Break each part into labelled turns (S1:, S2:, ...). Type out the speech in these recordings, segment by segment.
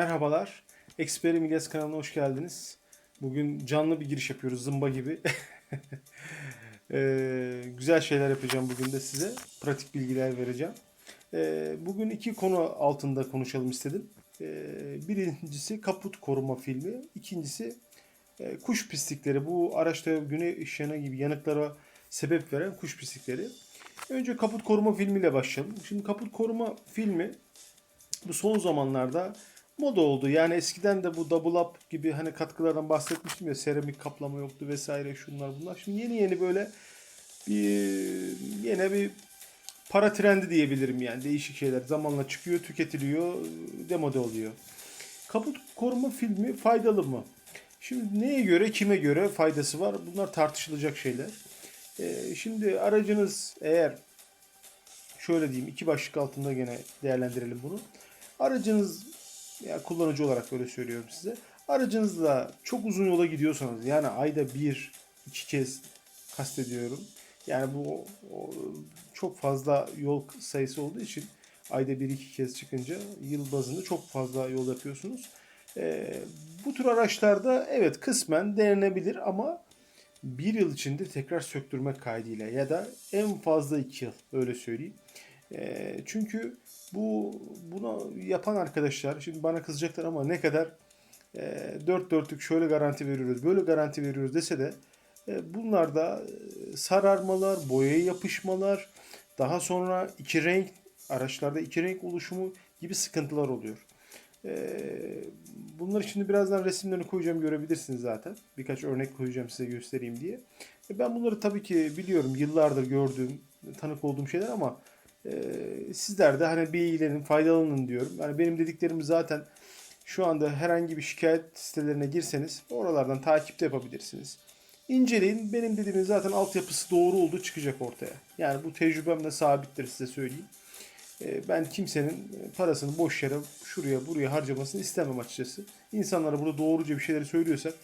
S1: Merhabalar. Experi Milyas kanalına hoş geldiniz. Bugün canlı bir giriş yapıyoruz zımba gibi. Ee, güzel şeyler yapacağım bugün de size. Pratik bilgiler vereceğim. Ee, bugün iki konu altında konuşalım istedim. Ee, birincisi kaput koruma filmi. İkincisi e, kuş pislikleri. Bu araçta güneş ışığına gibi yanıklara sebep veren kuş pislikleri. Önce kaput koruma filmiyle başlayalım. Şimdi kaput koruma filmi bu son zamanlarda moda oldu. Yani eskiden de bu double up gibi hani katkılardan bahsetmiştim ya seramik kaplama yoktu vesaire şunlar bunlar. Şimdi yeni yeni böyle bir yine bir para trendi diyebilirim yani değişik şeyler zamanla çıkıyor, tüketiliyor, demode oluyor. Kaput koruma filmi faydalı mı? Şimdi neye göre, kime göre faydası var? Bunlar tartışılacak şeyler. Ee, şimdi aracınız eğer şöyle diyeyim iki başlık altında gene değerlendirelim bunu. Aracınız ya kullanıcı olarak böyle söylüyorum size. Aracınızla çok uzun yola gidiyorsanız yani ayda bir iki kez kastediyorum. Yani bu çok fazla yol sayısı olduğu için ayda bir iki kez çıkınca yıl bazında çok fazla yol yapıyorsunuz. Ee, bu tür araçlarda evet kısmen denenebilir ama bir yıl içinde tekrar söktürmek kaydıyla ya da en fazla iki yıl öyle söyleyeyim. Ee, çünkü bu bunu yapan arkadaşlar şimdi bana kızacaklar ama ne kadar e, dört dörtlük şöyle garanti veriyoruz böyle garanti veriyoruz dese de e, bunlarda e, sararmalar, boyaya yapışmalar, daha sonra iki renk araçlarda iki renk oluşumu gibi sıkıntılar oluyor. E, bunları şimdi birazdan resimlerini koyacağım görebilirsiniz zaten. Birkaç örnek koyacağım size göstereyim diye. E, ben bunları tabii ki biliyorum yıllardır gördüğüm, tanık olduğum şeyler ama sizler de hani bilgilerin faydalanın diyorum. Yani benim dediklerimi zaten şu anda herhangi bir şikayet sitelerine girseniz oralardan takipte yapabilirsiniz. İnceleyin. Benim dediğimin zaten altyapısı doğru olduğu çıkacak ortaya. Yani bu tecrübemle sabittir size söyleyeyim. E, Ben kimsenin parasını boş yere şuraya buraya harcamasını istemem açıkçası. İnsanlara burada doğruca bir şeyleri söylüyorsak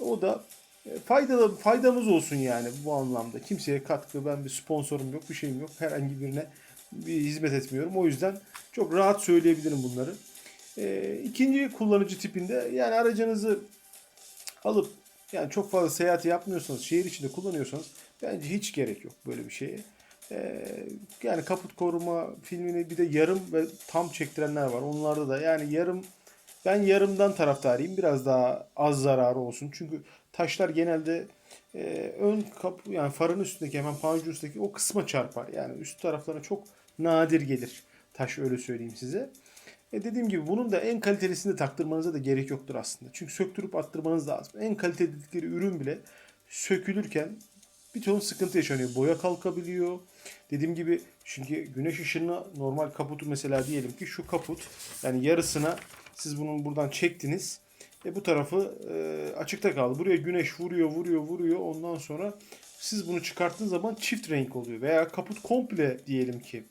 S1: o da e, faydalı faydamız olsun yani bu anlamda. Kimseye katkı, ben bir sponsorum yok, bir şeyim yok. Herhangi birine bir hizmet etmiyorum. O yüzden çok rahat söyleyebilirim bunları. E, ikinci kullanıcı tipinde yani aracınızı alıp yani çok fazla seyahat yapmıyorsanız, şehir içinde kullanıyorsanız bence hiç gerek yok böyle bir şeye. Ee, yani kaput koruma filmini bir de yarım ve tam çektirenler var. Onlarda da yani yarım ben yarımdan taraftarıyım. Biraz daha az zararı olsun. Çünkü taşlar genelde e, ön kapı yani farın üstündeki hemen pancur üstündeki o kısma çarpar. Yani üst taraflarına çok nadir gelir taş öyle söyleyeyim size. E dediğim gibi bunun da en kalitelisini de taktırmanıza da gerek yoktur aslında. Çünkü söktürüp attırmanız lazım. En kaliteli dedikleri ürün bile sökülürken bir ton sıkıntı yaşanıyor. Boya kalkabiliyor. Dediğim gibi çünkü güneş ışığına normal kaputu mesela diyelim ki şu kaput yani yarısına siz bunun buradan çektiniz. E bu tarafı e, açıkta kaldı. Buraya güneş vuruyor, vuruyor, vuruyor. Ondan sonra siz bunu çıkarttığınız zaman çift renk oluyor. Veya kaput komple diyelim ki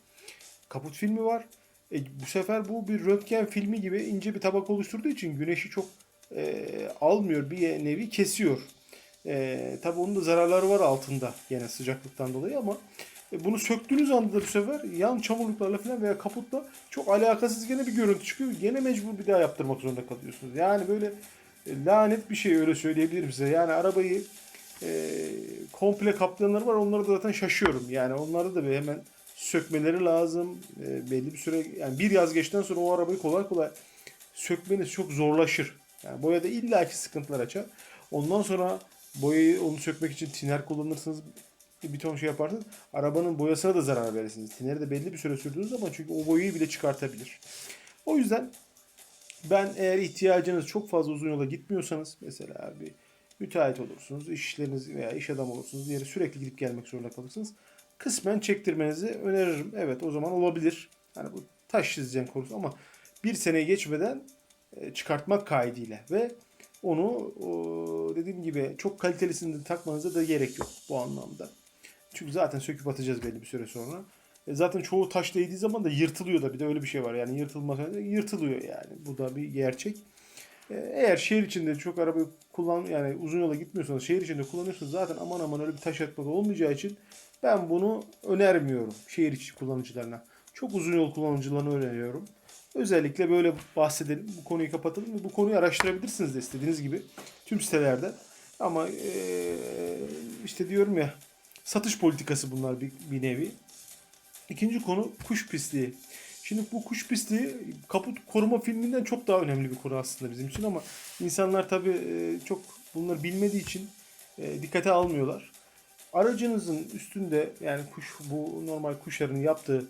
S1: kaput filmi var. E, bu sefer bu bir röntgen filmi gibi ince bir tabak oluşturduğu için güneşi çok e, almıyor. Bir nevi kesiyor. E, tabii onun da zararları var altında yine sıcaklıktan dolayı ama e, bunu söktüğünüz anda da bu sefer yan çamurluklarla falan veya kaputla çok alakasız gene bir görüntü çıkıyor. Gene mecbur bir daha yaptırmak zorunda kalıyorsunuz. Yani böyle e, lanet bir şey öyle söyleyebilirim size. Yani arabayı e, komple kaplayanlar var. Onlara da zaten şaşıyorum. Yani onlarda da bir hemen sökmeleri lazım. E, belli bir süre yani bir yaz geçten sonra o arabayı kolay kolay sökmeniz çok zorlaşır. Yani boyada illaki sıkıntılar açar. Ondan sonra boyayı onu sökmek için tiner kullanırsınız. Bir ton şey yaparsınız. Arabanın boyasına da zarar verirsiniz. Tineri de belli bir süre sürdüğünüz zaman çünkü o boyayı bile çıkartabilir. O yüzden ben eğer ihtiyacınız çok fazla uzun yola gitmiyorsanız mesela bir müteahhit olursunuz, işleriniz veya iş adamı olursunuz, yere sürekli gidip gelmek zorunda kalırsınız. Kısmen çektirmenizi öneririm. Evet o zaman olabilir. Hani bu taş çizeceğim konusu ama bir seneye geçmeden e, çıkartmak kaydıyla ve onu dediğim gibi çok kalitelisini takmanıza da gerek yok bu anlamda. Çünkü zaten söküp atacağız belli bir süre sonra. E zaten çoğu taş değdiği zaman da yırtılıyor da bir de öyle bir şey var. Yani yırtılmak yırtılıyor yani. Bu da bir gerçek. E, Eğer şehir içinde çok araba kullan yani uzun yola gitmiyorsanız şehir içinde kullanıyorsanız zaten aman aman öyle bir taş atmak olmayacağı için ben bunu önermiyorum şehir içi kullanıcılarına. Çok uzun yol kullanıcılarına öneriyorum. Özellikle böyle bahsedelim. Bu konuyu kapatalım bu konuyu araştırabilirsiniz de istediğiniz gibi. Tüm sitelerde. Ama eee, işte diyorum ya satış politikası bunlar bir, bir nevi. İkinci konu kuş pisliği. Şimdi bu kuş pisliği kaput koruma filminden çok daha önemli bir konu aslında bizim için ama insanlar tabii çok bunları bilmediği için dikkate almıyorlar. Aracınızın üstünde yani kuş bu normal kuşların yaptığı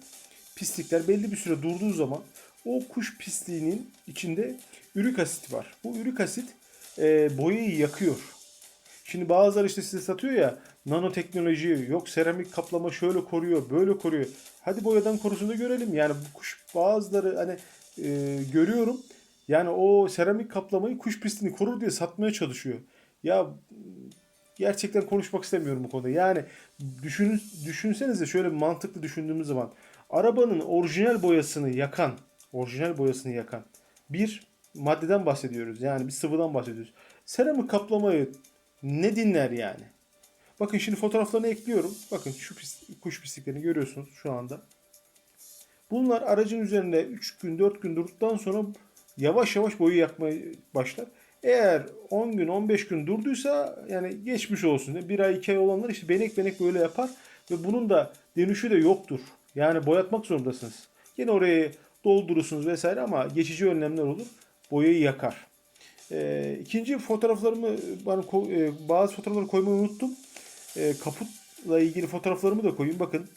S1: pislikler belli bir süre durduğu zaman o kuş pisliğinin içinde ürik asit var. Bu ürik asit e, boyayı yakıyor. Şimdi bazıları işte size satıyor ya nanoteknoloji yok seramik kaplama şöyle koruyor böyle koruyor. Hadi boyadan korusun da görelim. Yani bu kuş bazıları hani e, görüyorum yani o seramik kaplamayı kuş pisliğini korur diye satmaya çalışıyor. Ya gerçekten konuşmak istemiyorum bu konuda. Yani düşün, düşünsenize şöyle mantıklı düşündüğümüz zaman arabanın orijinal boyasını yakan, orijinal boyasını yakan bir maddeden bahsediyoruz. Yani bir sıvıdan bahsediyoruz. Seramik kaplamayı ne dinler yani? Bakın şimdi fotoğraflarını ekliyorum. Bakın şu pis, kuş pisliklerini görüyorsunuz şu anda. Bunlar aracın üzerinde 3 gün 4 gün durduktan sonra yavaş yavaş boyu yakmaya başlar. Eğer 10 gün 15 gün durduysa yani geçmiş olsun. Bir ay 2 ay olanlar işte benek benek böyle yapar. Ve bunun da dönüşü de yoktur. Yani boyatmak zorundasınız. Yine orayı doldurursunuz vesaire ama geçici önlemler olur. Boyayı yakar. Ee, ikinci fotoğraflarımı ko- e, bazı fotoğrafları koymayı unuttum. Ee, kaputla ilgili fotoğraflarımı da koyayım. Bakın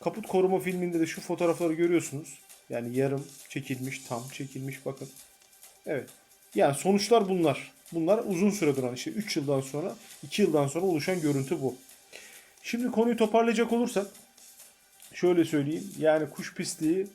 S1: kaput koruma filminde de şu fotoğrafları görüyorsunuz. Yani yarım çekilmiş, tam çekilmiş bakın. Evet. Yani sonuçlar bunlar. Bunlar uzun süre duran işte 3 yıldan sonra, 2 yıldan sonra oluşan görüntü bu. Şimdi konuyu toparlayacak olursak şöyle söyleyeyim. Yani kuş pisliği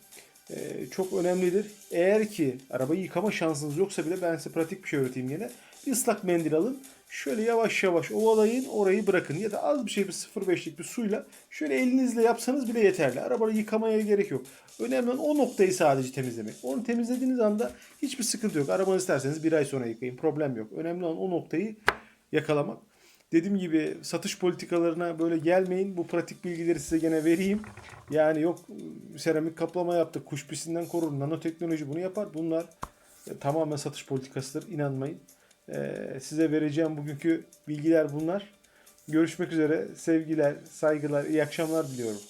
S1: çok önemlidir. Eğer ki arabayı yıkama şansınız yoksa bile ben size pratik bir şey öğreteyim gene. Bir ıslak mendil alın. Şöyle yavaş yavaş ovalayın orayı bırakın. Ya da az bir şey bir 0.5'lik bir suyla şöyle elinizle yapsanız bile yeterli. Arabayı yıkamaya gerek yok. Önemli olan o noktayı sadece temizlemek. Onu temizlediğiniz anda hiçbir sıkıntı yok. Arabanızı isterseniz bir ay sonra yıkayın. Problem yok. Önemli olan o noktayı yakalamak. Dediğim gibi satış politikalarına böyle gelmeyin. Bu pratik bilgileri size gene vereyim. Yani yok seramik kaplama yaptık, kuş pisinden korur, nanoteknoloji bunu yapar. Bunlar e, tamamen satış politikasıdır. İnanmayın. E, size vereceğim bugünkü bilgiler bunlar. Görüşmek üzere. Sevgiler, saygılar, iyi akşamlar diliyorum.